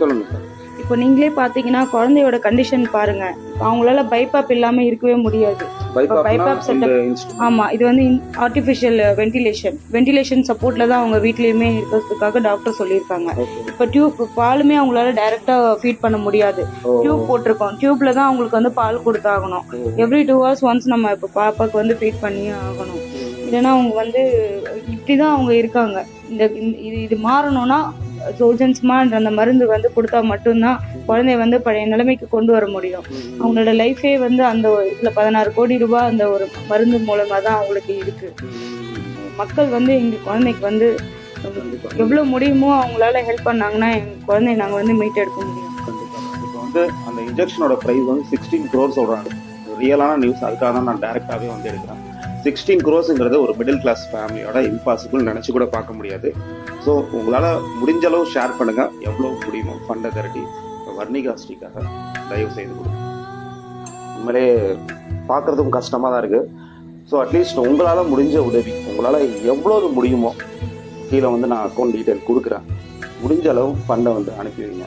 சொல்லுங்க இப்போ நீங்களே பார்த்தீங்கன்னா குழந்தையோட கண்டிஷன் பாருங்க. அவங்களால பைபாப் இல்லாம இருக்கவே முடியாது. setup. இன்ஸ்ட்ருமெண்ட் ஆமா இது வந்து ஆர்டிஃபிஷியல் வென்டிலேஷன் வென்டிலேஷன் சப்போர்ட்ல தான் அவங்க வீட்லயுமே இருக்கிறதுக்காக டாக்டர் சொல்லியிருக்காங்க. இப்போ டியூப் பாலுமே அவங்களால டைரக்டா ஃபீட் பண்ண முடியாது. டியூப் போட்டிருக்கோம். டியூப்ல தான் அவங்களுக்கு வந்து பால் கொடுத்தாகணும். எவ்ரி டூ ஹவர்ஸ் ஒன்ஸ் நம்ம இப்போ பாப்பாக்கு வந்து ஃபீட் பண்ணியே ஆகணும். இல்லைன்னா அவங்க வந்து இப்படி தான் அவங்க இருக்காங்க. இந்த இது மாறணும்னா சோல்ஜன்ஸ்மான்ற அந்த மருந்து வந்து கொடுத்தா மட்டும்தான் குழந்தைய வந்து பழைய நிலைமைக்கு கொண்டு வர முடியும். அவங்களோட லைஃபே வந்து அந்த இதில் பதினாறு கோடி ரூபாய் அந்த ஒரு மருந்து மூலமாக தான் அவங்களுக்கு இருக்கு. மக்கள் வந்து எங்கள் குழந்தைக்கு வந்து எவ்வளோ முடியுமோ அவங்களால ஹெல்ப் பண்ணாங்கன்னா எங்கள் குழந்தைய நாங்கள் வந்து மீட் எடுக்க முடியும் இப்போ வந்து அந்த இன்ஜெக்ஷனோட ப்ரைஸ் வந்து சிக்ஸ்டீன் க்ரோர் சொல்கிறாங்க ரியலான நியூஸ் அதுக்காக தான் நான் டேரெக்டாகவே வந்து எடுக்கிறேன். சிக்ஸ்டீன் க்ரோஸுங்கிறது ஒரு மிடில் கிளாஸ் ஃபேமிலியோட இம்பாசிபிள் நினச்சி கூட பார்க்க முடியாது. ஸோ உங்களால் முடிஞ்ச அளவு ஷேர் பண்ணுங்கள் எவ்வளோ முடியுமோ ஃபண்டை திரட்டி வர்ணிகாஸ்டிக்காக தயவு செய்து கொடுங்க. உண்மையிலே பார்க்குறதுக்கும் கஷ்டமாக தான் இருக்குது ஸோ அட்லீஸ்ட் உங்களால் முடிஞ்ச உதவி உங்களால் எவ்வளோ முடியுமோ கீழே வந்து நான் அக்கௌண்ட் டீட்டெயில் கொடுக்குறேன். முடிஞ்ச அளவு ஃபண்டை வந்து அனுப்பி வைங்க.